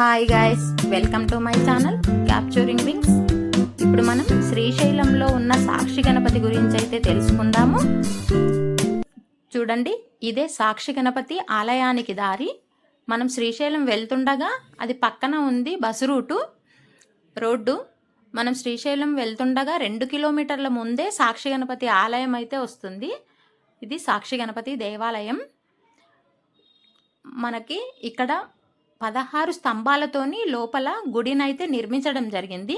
Hi guys welcome to my channel capturing wings ఇప్పుడు మనం శ్రీశైలంలో ఉన్న సాక్షి గణపతి గురించి అయితే తెలుసుకుందాము. చూడండి ఇదే సాక్షి గణపతి ఆలయానికి దారి. మనం శ్రీశైలం వెళ్తుండగా అది పక్కన ఉంది బస్సు రూటు. రోడ్డు. మనం శ్రీశైలం వెళ్తుండగా రెండు కిలోమీటర్ల ముందే సాక్షి గణపతి ఆలయం అయితే వస్తుంది. ఇది సాక్షి గణపతి దేవాలయం. మనకి ఇక్కడ పదహారు స్తంభాలతోని లోపల గుడినైతే నిర్మించడం జరిగింది.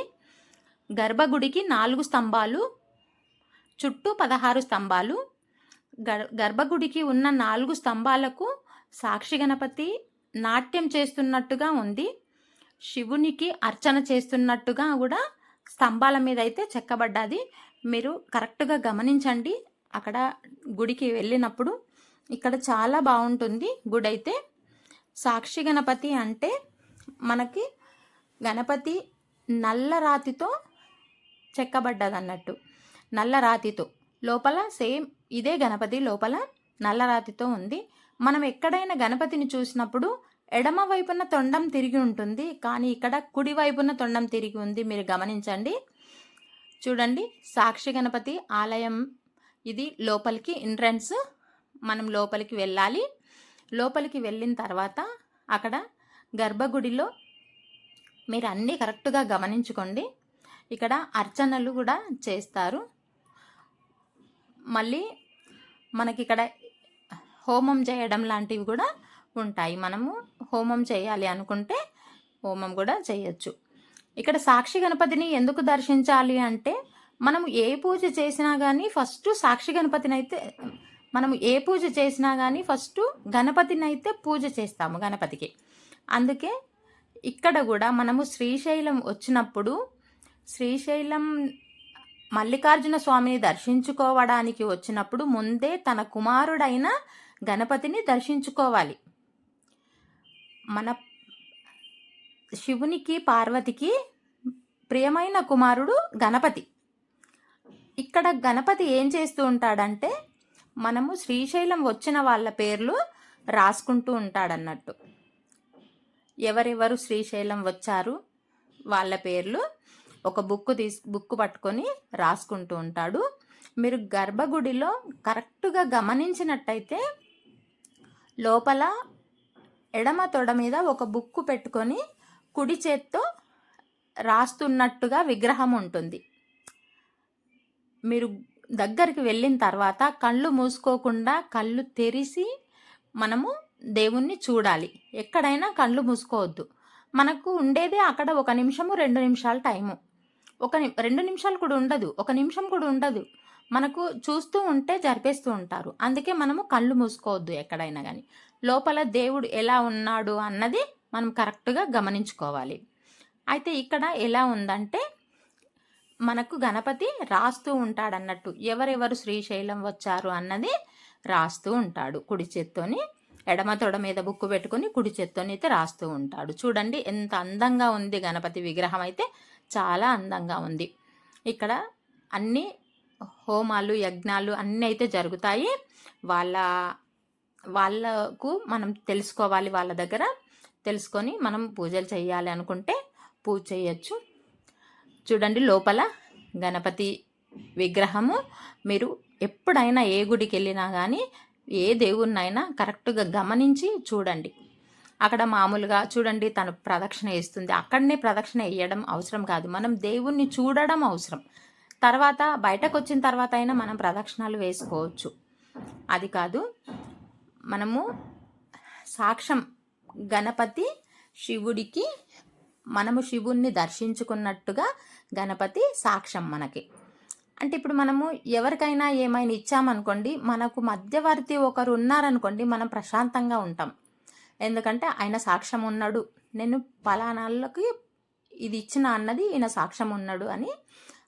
గర్భగుడికి నాలుగు స్తంభాలు చుట్టూ పదహారు స్తంభాలు. గర్ గర్భగుడికి ఉన్న నాలుగు స్తంభాలకు సాక్షి గణపతి నాట్యం చేస్తున్నట్టుగా ఉంది. శివునికి అర్చన చేస్తున్నట్టుగా కూడా స్తంభాల మీద అయితే చెక్కబడ్డది. మీరు కరెక్ట్గా గమనించండి. అక్కడ గుడికి వెళ్ళినప్పుడు ఇక్కడ చాలా బాగుంటుంది గుడి అయితే సాక్షి గణపతి అంటే మనకి గణపతి నల్ల రాతితో చెక్కబడ్డది అన్నట్టు నల్ల రాతితో. లోపల సేమ్ ఇదే గణపతి లోపల నల్ల రాతితో ఉంది. మనం ఎక్కడైనా గణపతిని చూసినప్పుడు ఎడమ వైపున తొండం తిరిగి ఉంటుంది. కానీ ఇక్కడ కుడి వైపున తొండం తిరిగి ఉంది. మీరు గమనించండి. చూడండి. సాక్షి గణపతి ఆలయం. ఇది లోపలికి ఎంట్రన్స్. మనం లోపలికి వెళ్ళాలి. లోపలికి వెళ్ళిన తర్వాత అక్కడ గర్భగుడిలో మీరు అన్నీ కరెక్ట్గా గమనించుకోండి. ఇక్కడ అర్చనలు కూడా చేస్తారు. మళ్ళీ మనకి ఇక్కడ హోమం చేయడం లాంటివి కూడా ఉంటాయి. మనము హోమం చేయాలి అనుకుంటే హోమం కూడా చేయొచ్చు. ఇక్కడ సాక్షి గణపతిని ఎందుకు దర్శించాలి అంటే మనం ఏ పూజ చేసినా కానీ ఫస్ట్ సాక్షి గణపతిని అయితే మనము ఏ పూజ చేసినా కానీ ఫస్ట్ గణపతిని అయితే పూజ చేస్తాము గణపతికి. అందుకే ఇక్కడ కూడా మనము శ్రీశైలం వచ్చినప్పుడు శ్రీశైలం మల్లికార్జున స్వామిని దర్శించుకోవడానికి వచ్చినప్పుడు ముందే తన కుమారుడైన గణపతిని దర్శించుకోవాలి. మన శివునికి పార్వతికి ప్రియమైన కుమారుడు గణపతి. ఇక్కడ గణపతి ఏం చేస్తూ ఉంటాడంటే మనము శ్రీశైలం వచ్చిన వాళ్ళ పేర్లు రాసుకుంటూ ఉంటాడన్నట్టు. ఎవరెవరు శ్రీశైలం వచ్చారు వాళ్ళ పేర్లు ఒక బుక్ తీసు బుక్ పట్టుకొని రాసుకుంటూ ఉంటాడు. మీరు గర్భగుడిలో కరెక్ట్గా గమనించినట్టయితే లోపల ఎడమ తొడ మీద ఒక బుక్ పెట్టుకొని కుడి చేత్తో రాస్తున్నట్టుగా విగ్రహం ఉంటుంది. మీరు దగ్గరికి వెళ్ళిన తర్వాత కళ్ళు మూసుకోకుండా కళ్ళు తెరిసి మనము దేవుణ్ణి చూడాలి. ఎక్కడైనా కళ్ళు మూసుకోవద్దు. మనకు ఉండేదే అక్కడ ఒక నిమిషము రెండు నిమిషాల టైము. ఒక ని- రెండు నిమిషాలు కూడా ఉండదు. ఒక నిమిషం కూడా ఉండదు. మనకు చూస్తూ ఉంటే జరిపేస్తూ ఉంటారు. అందుకే మనము కళ్ళు మూసుకోవద్దు ఎక్కడైనా కానీ లోపల దేవుడు ఎలా ఉన్నాడు అన్నది మనం కరెక్ట్గా గమనించుకోవాలి. అయితే ఇక్కడ ఎలా ఉందంటే మనకు గణపతి రాస్తూ ఉంటాడన్నట్టు. ఎవరెవరు శ్రీశైలం వచ్చారు అన్నది రాస్తూ ఉంటాడు. కుడి చేత్తోని ఎడమ తొడ మీద బుక్కు పెట్టుకొని కుడి చేత్తోని అయితే రాస్తూ ఉంటాడు. చూడండి ఎంత అందంగా ఉంది గణపతి విగ్రహం అయితే. చాలా అందంగా ఉంది. ఇక్కడ అన్ని హోమాలు యజ్ఞాలు అన్నీ అయితే జరుగుతాయి. వాళ్ళ వాళ్ళకు మనం తెలుసుకోవాలి. వాళ్ళ దగ్గర తెలుసుకొని మనం పూజలు చేయాలి అనుకుంటే పూజ చేయొచ్చు. చూడండి లోపల గణపతి విగ్రహము. మీరు ఎప్పుడైనా ఏ గుడికి వెళ్ళినా కానీ ఏ దేవుణ్ణైనా కరెక్ట్గా గమనించి చూడండి. అక్కడ మామూలుగా చూడండి తను ప్రదక్షిణ వేస్తుంది అక్కడనే ప్రదక్షిణ వేయడం అవసరం కాదు. మనం దేవుణ్ణి చూడడం అవసరం. తర్వాత బయటకు వచ్చిన తర్వాత అయినా మనం ప్రదక్షిణాలు వేసుకోవచ్చు. అది కాదు మనము సాక్ష్యం గణపతి శివుడికి మనము శివుణ్ణి దర్శించుకున్నట్టుగా గణపతి సాక్ష్యం మనకి. అంటే ఇప్పుడు మనము ఎవరికైనా ఏమైనా ఇచ్చామనుకోండి మనకు మధ్యవర్తి ఒకరు ఉన్నారనుకోండి మనం ప్రశాంతంగా ఉంటాం. ఎందుకంటే ఆయన సాక్ష్యం ఉన్నాడు. నేను పలానాళ్ళకి ఇది ఇచ్చిన అన్నది ఈయన సాక్ష్యం ఉన్నాడు అని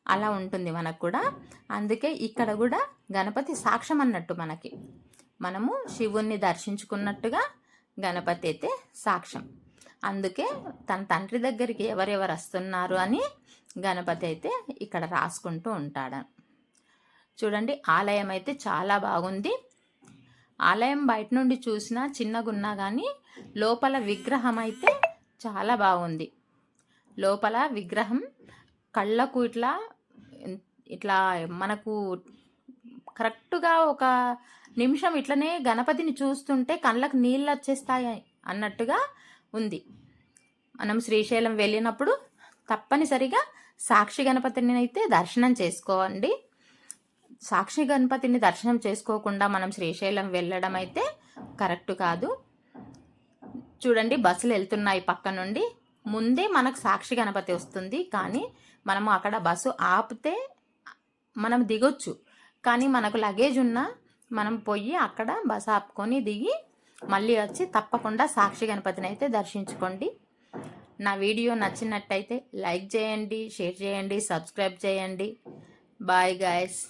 అలా ఉంటుంది మనకు కూడా. అందుకే ఇక్కడ కూడా గణపతి సాక్ష్యం అన్నట్టు మనకి. మనము శివుణ్ణి దర్శించుకున్నట్టుగా గణపతి అయితే సాక్ష్యం. అందుకే తన తండ్రి దగ్గరికి ఎవరెవరు వస్తున్నారు అని గణపతి అయితే ఇక్కడ రాసుకుంటూ ఉంటాడు. చూడండి ఆలయం అయితే చాలా బాగుంది. ఆలయం బయట నుండి చూసినా చిన్నగున్నా కానీ లోపల విగ్రహం అయితే చాలా బాగుంది. లోపల విగ్రహం కళ్ళకు ఇట్లా ఇట్లా మనకు కరెక్ట్గా ఒక నిమిషం ఇట్లనే గణపతిని చూస్తుంటే కళ్ళకు నీళ్ళు వచ్చేస్తాయి అన్నట్టుగా ఉంది. మనం శ్రీశైలం వెళ్ళినప్పుడు తప్పనిసరిగా సాక్షి గణపతిని అయితే దర్శనం చేసుకోండి. సాక్షి గణపతిని దర్శనం చేసుకోకుండా మనం శ్రీశైలం వెళ్ళడం అయితే కరెక్ట్ కాదు. చూడండి బస్సులు వెళ్తున్నాయి పక్క నుండి. ముందే మనకు సాక్షి గణపతి వస్తుంది. కానీ మనము అక్కడ బస్సు ఆపితే మనం దిగొచ్చు. కానీ మనకు లగేజ్ ఉన్నా మనం పోయి అక్కడ బస్సు ఆపుకొని దిగి మళ్ళీ వచ్చి తప్పకుండా సాక్షి గణపతిని అయితే దర్శించుకోండి. నా వీడియో నచ్చినట్టయితే లైక్ చేయండి షేర్ చేయండి సబ్స్క్రైబ్ చేయండి. Bye guys.